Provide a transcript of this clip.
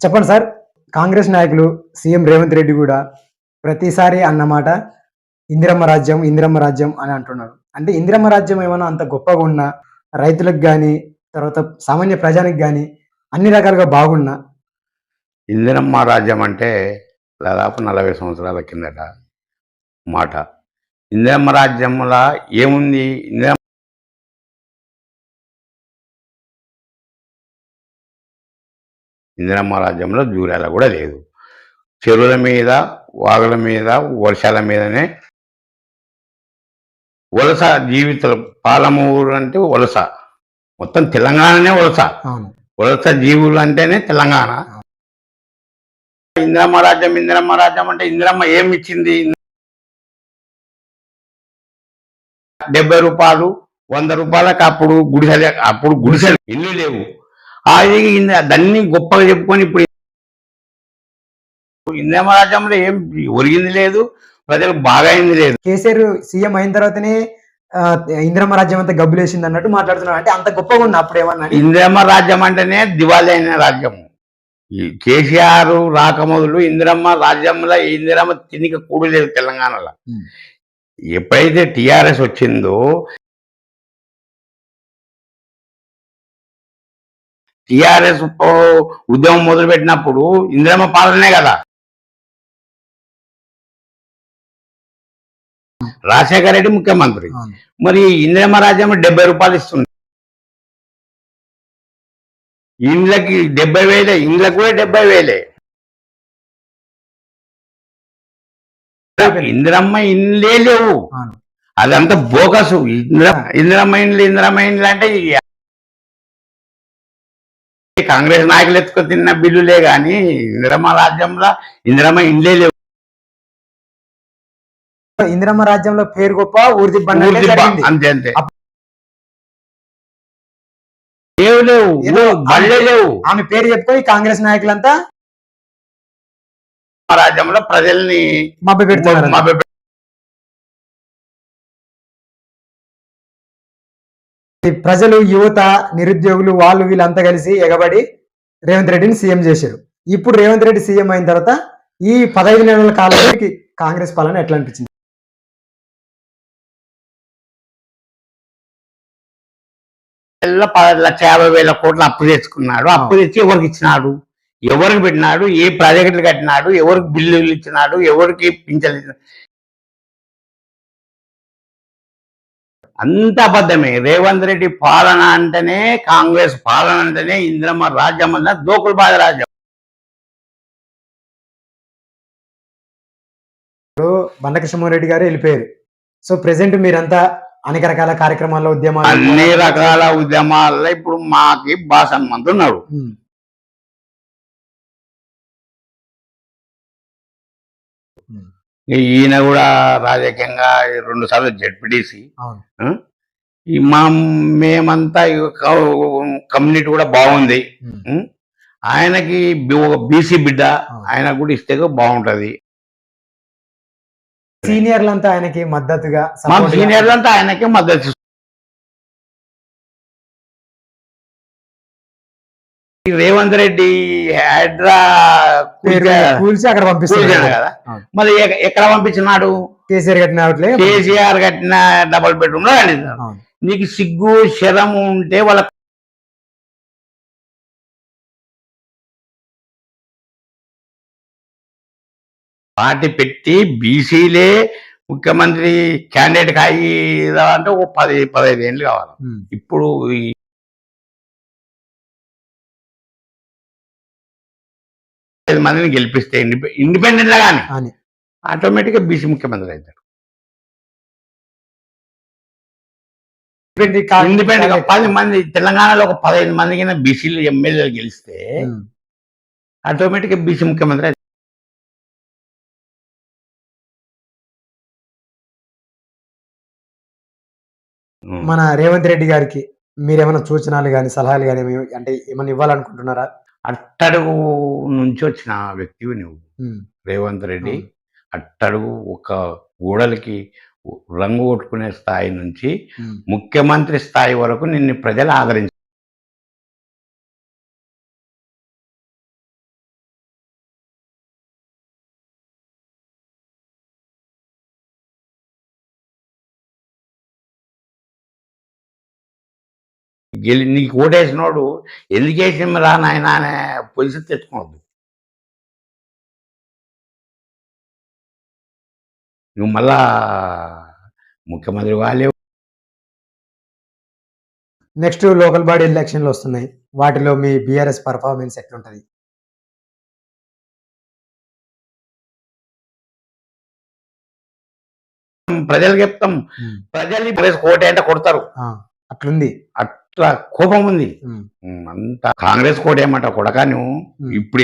చెప్పండి సార్ కాంగ్రెస్ నాయకులు సీఎం రేవంత్ రెడ్డి కూడా ప్రతిసారి అన్నమాట ఇందిరమ్మ రాజ్యం ఇందిరమ్మ రాజ్యం అని అంటున్నారు. అంటే ఇందిరమ్మ రాజ్యం ఏమైనా అంత గొప్పగా ఉన్నా రైతులకు కానీ తర్వాత సామాన్య ప్రజానికి కానీ అన్ని రకాలుగా బాగున్నా ఇందిరమ్మ రాజ్యం అంటే దాదాపు నలభై సంవత్సరాల కిందట మాట. ఇందిరమ్మ రాజ్యంలో ఏముంది? ఇందిరమ్మ ఇందిరమ్మ రాజ్యంలో జూరాల కూడా లేదు. చెరువుల మీద వాగుల మీద వర్షాల మీదనే వలస జీవితాలు పాలమూరు అంటే వలస. మొత్తం తెలంగాణనే వలస. వలస జీవులు అంటేనే తెలంగాణ. ఇందిరమ్మ రాజ్యం ఇందిరమ్మ రాజ్యం అంటే ఇందిరమ్మ ఏమి ఇచ్చింది డెబ్బై రూపాయలు వంద రూపాయలకు అప్పుడు గుడిసెలు అప్పుడు గుడిసెలు ఇల్లు లేవు. అది దాన్ని గొప్పగా చెప్పుకొని ఇప్పుడు ఇందిరమ్మ రాజ్యంలో ఏం ఒరిగింది లేదు ప్రజలకు బాగా అయింది లేదు కేసీఆర్ సీఎం అయిన తర్వాతనే ఇందిరమ్మ రాజ్యం అంతా గబ్బులేసింది అన్నట్టు మాట్లాడుతున్నారు అంటే అంత గొప్పగా ఉంది అప్పుడు ఏమన్నా. ఇందిరమ్మ రాజ్యం అంటేనే దివాళీ అయిన రాజ్యము ఈ కేసీఆర్ రాకమొదలు ఇందిరమ్మ రాజ్యంలో ఇందిరమ్మ తినిక కూడలేదు తెలంగాణలో. ఎప్పుడైతే టిఆర్ఎస్ వచ్చిందో టిఆర్ఎస్ ఉద్యమం మొదలు పెట్టినప్పుడు ఇందిరమ్మ పాలనే కదా. రాజశేఖర రెడ్డి ముఖ్యమంత్రి. మరి ఇందిరమ్మ రాజ్యం డెబ్బై రూపాయలు ఇస్తుంది. ఇండ్లకి డెబ్బై వేలే ఇండ్లకు కూడా డెబ్బై వేలే. ఇందిరమ్మ ఇండ్లే లేవు. అదంతా బోకసు. ఇంద్ర ఇందిరమ్మ ఇండ్లు ఇందిరమ్మ ఇండ్లు అంటే కాంగ్రెస్ నాయకులు ఎత్తుకు తిన్న బిల్లులే గాని ఇందిరమ్మ రాజ్యంలో ఇందిరమ్మ ఇండ్లే లేవు. ఇందిరమ్మ రాజ్యంలో పేరు గొప్ప ఊరిది. అంతే అంతే. లేవు లేవు బళ్ళే లేవు. ఆమె పేరు చెప్పుకొని కాంగ్రెస్ నాయకులంతా రాజ్యంలో ప్రజల్ని మభ్య పెడుతున్నారు. ప్రజలు యువత నిరుద్యోగులు వాళ్ళు వీళ్ళంతా కలిసి ఎగబడి రేవంత్ రెడ్డిని సీఎం చేశారు. ఇప్పుడు రేవంత్ రెడ్డి సీఎం అయిన తర్వాత ఈ పదహైదు నెలల కాలానికి కాంగ్రెస్ పాలన ఎట్లా అనిపించింది? పది లక్ష యాభై వేల కోట్లు అప్పు తెచ్చుకున్నాడు. అప్పు తెచ్చి ఎవరికి ఇచ్చినాడు? ఎవరికి పెట్టినాడు? ఏ ప్రాజెక్టులు కట్టినాడు? ఎవరికి బిల్లులు ఇచ్చినాడు? ఎవరికి పింఛన్లు ఇచ్చినాడు అంత అబద్ధమే. రేవంత్ రెడ్డి పాలన అంటేనే కాంగ్రెస్ పాలన అంటేనే ఇంద్రమ్మ రాజ్యం అన్న దోకులు బాధ రాజ్యం. బండ కృష్ణమోహన్ గారు వెళ్ళిపోయారు. సో ప్రెసెంట్ మీరంతా అనేక రకాల కార్యక్రమాల్లో ఉద్యమాలు అన్ని రకాల ఉద్యమాల్లో ఇప్పుడు మాకి బాస ఉన్నాడు. ఈయన కూడా రాజకీయంగా రెండు సార్లు జడ్పీటీసీ. మా మేమంతా కమ్యూనిటీ కూడా బాగుంది? ఆయనకి ఒక బీసీ బిడ్డ అవును. ఆయన కూడా ఇస్తే బాగుంటది. సీనియర్లంతా ఆయనకి మద్దతుగా మా support గా- సీనియర్లు అంతా ఆయనకి మద్దతు రేవంత్ రెడ్డి హైడ్రా కూల్చా- అక్కడ కూల్చాడు పంపిస్తున్నారు కదా. మరి ఎక్క- ఎక్కడ పంపించినాడు? కేసీఆర్ కట్టిన కేసీఆర్ కట్టిన డబుల్ బెడ్రూమ్లో కట్టించాడు. నీకు సిగ్గు శరం ఉంటే వాళ్ళ పార్టీ పెట్టి బీసీలే ముఖ్యమంత్రి క్యాండిడేట్ కాయి అంటే ఒక పది పదహైదు ఏళ్ళు కావాలి. ఇప్పుడు ఐదు మందిని గెలిపిస్తే ఇండిపెండెంట్గా కానీ ఆటోమేటిక్గా బీసీ ముఖ్యమంత్రి అవుతారు ఇండిపెండెంట్గా పది మంది తెలంగాణలో ఒక పదహైదు మంది కింద బీసీలు ఎమ్మెల్యేలు గెలిస్తే. ఆటోమేటిక్గా బీసీ ముఖ్యమంత్రి. మన రేవంత్ రెడ్డి గారికి మీరు ఏమైనా సూచనలు కానీ సలహాలు కానీ అంటే ఏమైనా ఇవ్వాలనుకుంటున్నారా అట్టడుగు నుంచి వచ్చిన వ్యక్తివి నువ్వు. రేవంత్ రెడ్డి అట్టడుగు ఒక గోడలకి రంగు కొట్టుకునే స్థాయి నుంచి. ముఖ్యమంత్రి స్థాయి వరకు నిన్ను ప్రజలు ఆదరించారు గెలి నీకు ఓటేసినోడు ఎందుకు వేసిన రా నాయన అనే పొజిషన్ తెచ్చుకోవద్దు. నువ్వు మళ్ళా ముఖ్యమంత్రి వాళ్ళే నెక్స్ట్ లోకల్ బాడీ ఎలక్షన్లు వస్తున్నాయి. వాటిలో మీ బీఆర్ఎస్ పర్ఫార్మెన్స్ ఎట్లుంటది? ప్రజలకు చెప్తాం. ప్రజల్ని కోట అంటే కొడతారు. అట్లుంది. అట్లా కోపం ఉంది. అంత కాంగ్రెస్ కోట ఏమంట కొడక నువ్వు. ఇప్పుడు